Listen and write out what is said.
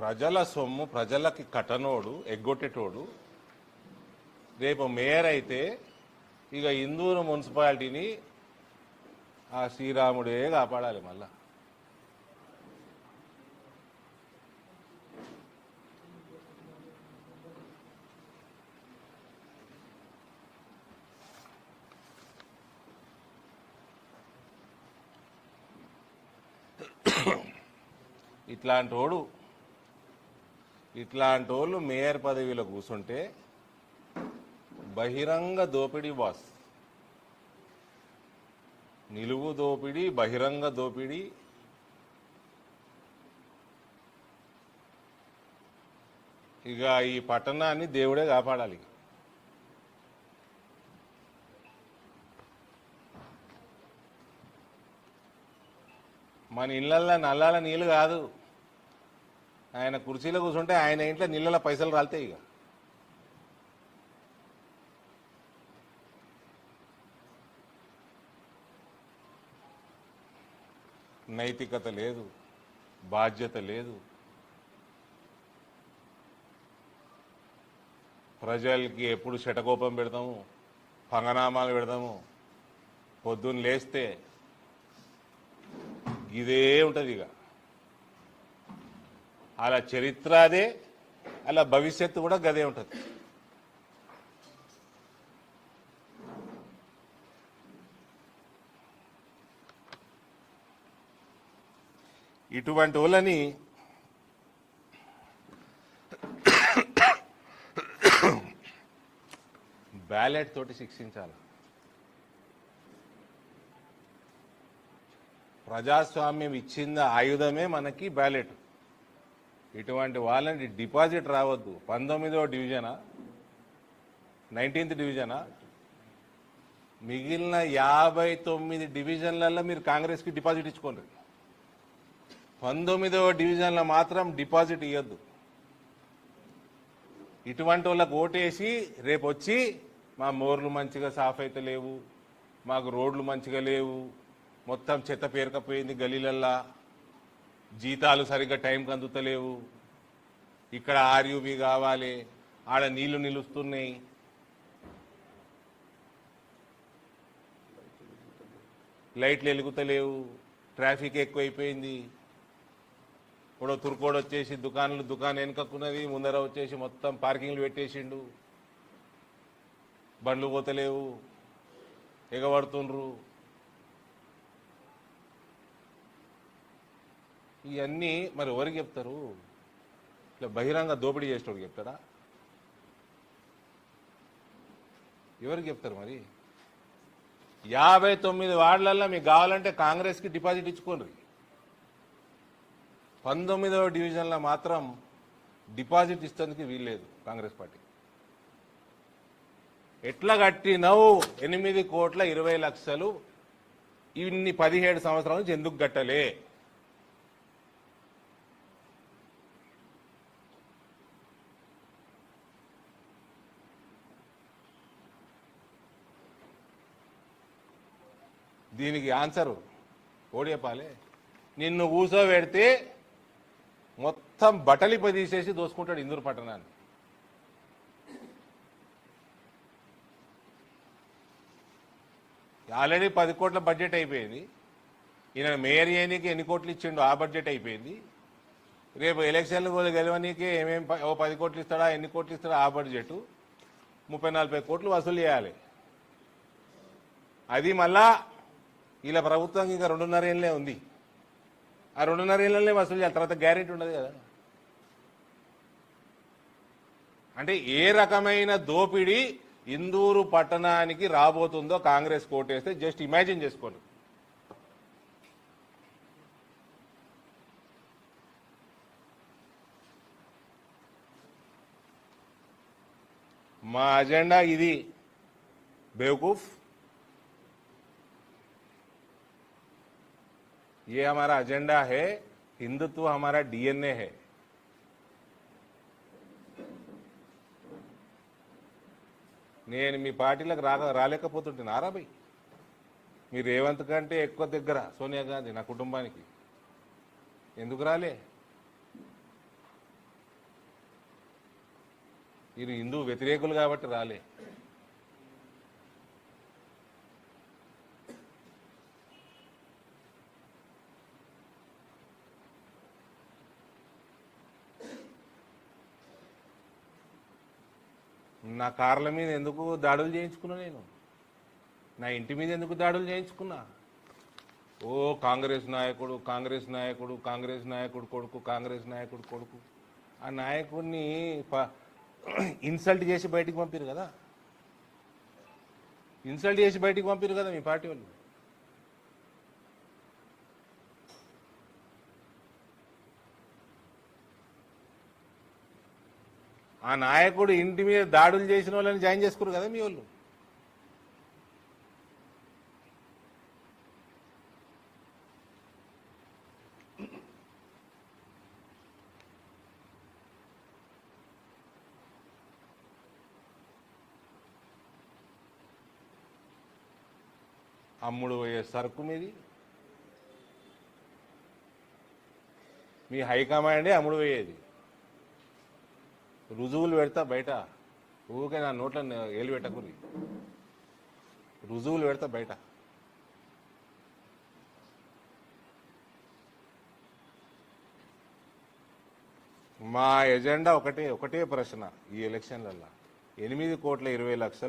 ప్రజల సొమ్ము ప్రజలకి కటనోడు ఎగ్గొట్టేటోడు రేపు మేయర్ అయితే ఇక ఇందూరు మున్సిపాలిటీని ఆ శ్రీరాముడే కాపాడాలి మళ్ళా. ఇట్లాంటి వాడు ఇట్లాంటి వాళ్ళు మేయర్ పదవిలో కూర్చుంటే బహిరంగ దోపిడీ బాస్. నిలువు దోపిడీ బహిరంగ దోపిడీ. ఇక ఈ పట్టణాన్ని దేవుడే కాపాడాలి. మన ఇళ్ళల్లో నల్లాల నీళ్ళు కాదు. ఆయన కుర్చీలో కూర్చుంటే ఆయన ఇంట్లో నీళ్ళ పైసలు రాలితే ఇక. నైతికత లేదు బాధ్యత లేదు. ప్రజలకి ఎప్పుడు శటకోపం పెడతాము పంగనామాలు పెడతాము పొద్దున్న లేస్తే ఇదే ఉంటుంది ఇక. అలా చరిత్ర అదే అలా భవిష్యత్తు కూడా గదే ఉంటుంది. ఇటువంటి వాళ్ళని బ్యాలెట్ తోటి శిక్షించాలి. ప్రజాస్వామ్యం ఇచ్చిన ఆయుధమే మనకి బ్యాలెట్. ఇటువంటి వాళ్ళని డిపాజిట్ రావద్దు. పంతొమ్మిదవ డివిజనా? నైన్టీన్త్ డివిజనా? మిగిలిన యాభై తొమ్మిది డివిజన్లలో మీరు కాంగ్రెస్కి డిపాజిట్ ఇచ్చుకోండి. పంతొమ్మిదవ డివిజన్లో మాత్రం డిపాజిట్ ఇవ్వద్దు ఇటువంటి వాళ్ళకు ఓటేసి రేపు వచ్చి మా మోర్లు మంచిగా సాఫ్ అయితే లేవు మాకు రోడ్లు మంచిగా లేవు మొత్తం చెత్త పేరకపోయింది గలీలల్లా జీతాలు సరిగ్గా టైంకి అందుతలేవు. ఇక్కడ ఆర్యూబీ కావాలి. ఆడ నీళ్ళు నిలుస్తున్నాయి. లైట్లు వెలుగుతలేవు. ట్రాఫిక్ ఎక్కువైపోయింది. ఇప్పుడు తురుకోడు వచ్చేసి దుకాణాలు దుకాణం వెనుకకున్నది. ముందర వచ్చేసి మొత్తం పార్కింగ్లు పెట్టేసిండు. బండ్లు పోతలేవు. ఎగబడుతుండ్రు. ఇవన్నీ మరి ఎవరికి చెప్తారు? ఇట్లా బహిరంగ దోపిడీ చేసేటోడు చెప్తాడా? ఎవరికి చెప్తారు మరి? యాభై తొమ్మిది వార్డులల్లో మీకు కావాలంటే కాంగ్రెస్కి డిపాజిట్ ఇచ్చుకోండి. పంతొమ్మిదవ డివిజన్లో మాత్రం డిపాజిట్ ఇస్తేందుకు వీల్లేదు కాంగ్రెస్ పార్టీ. ఎట్లా కట్టినవు? ఎనిమిది కోట్ల ఇరవై లక్షలు. ఇన్ని పదిహేడు సంవత్సరాల నుంచి ఎందుకు కట్టలే? దీనికి ఆన్సరు ఓడియపాలే నిన్ను నిన్ను పెడితే మొత్తం బట్టలిప తీసేసి దోసుకుంటాడు ఇందూరు పట్టణాన్ని. ఆల్రెడీ పది కోట్ల బడ్జెట్ అయిపోయింది. ఈయన మేయర్ చేయనీకి ఎన్ని కోట్లు ఇచ్చిండో ఆ బడ్జెట్ అయిపోయింది. రేపు ఎలక్షన్లు కూడా గెలవనీకి ఏమేమి ఓ పది కోట్లు ఇస్తాడా ఎన్ని కోట్లు ఇస్తాడా ఆ బడ్జెట్. ముప్పై నలభై కోట్లు వసూలు చేయాలి. అది మళ్ళా ఇలా ప్రభుత్వానికి ఇంకా రెండున్నర ఏళ్ళే ఉంది. ఆ రెండున్నర ఏళ్ళనే వసూలు చేయాలి. తర్వాత గ్యారెంటీ ఉండదు కదా. అంటే ఏ రకమైన దోపిడీ ఇందూరు పట్టణానికి రాబోతుందో కాంగ్రెస్ కోటేస్తే జస్ట్ ఇమాజిన్ చేసుకోండి. మా అజెండా ఇది. బేవకూఫ్ ये हमारा एजेंडा है हिंदुत्व हमारा डीएनए है। నేను మీ పార్టీలకు రాలేకపోతుంటే నారా బై మీ రేవంత్ కంటే ఎక్కువ దగ్గర సోనియా గాంధీ నా కుటుంబానికి. ఎందుకు రాలే? మీరు హిందూ వ్యతిరేకులు కాబట్టి రాలే. నా కార్ల మీద ఎందుకు దాడులు చేయించుకున్నా నేను? నా ఇంటి మీద ఎందుకు దాడులు చేయించుకున్నా? ఓ కాంగ్రెస్ నాయకుడు కాంగ్రెస్ నాయకుడు కాంగ్రెస్ నాయకుడు కొడుకు కాంగ్రెస్ నాయకుడు కొడుకు. ఆ నాయకుడిని ఇన్సల్ట్ చేసి బయటికి పంపారు కదా? ఇన్సల్ట్ చేసి బయటికి పంపారు కదా మీ పార్టీ వాళ్ళు? ఆ నాయకుడు ఇంటి మీద దాడులు చేసిన వాళ్ళని జాయిన్ చేసుకురు కదా మీ వాళ్ళు? అమ్ముడు పోయే సరుకు మీది? మీ హైకమాండే అమ్ముడు పోయేది. రుజువులు పెడతా బయట. ఊరికే నా నోట్ల ఏలు పెట్టకూరి. రుజువులు పెడతా బయట. మా ఎజెండా ఒకటే ఒకటే ప్రశ్న ఈ ఎలక్షన్లల్లో. ఎనిమిది కోట్ల ఇరవై లక్షలు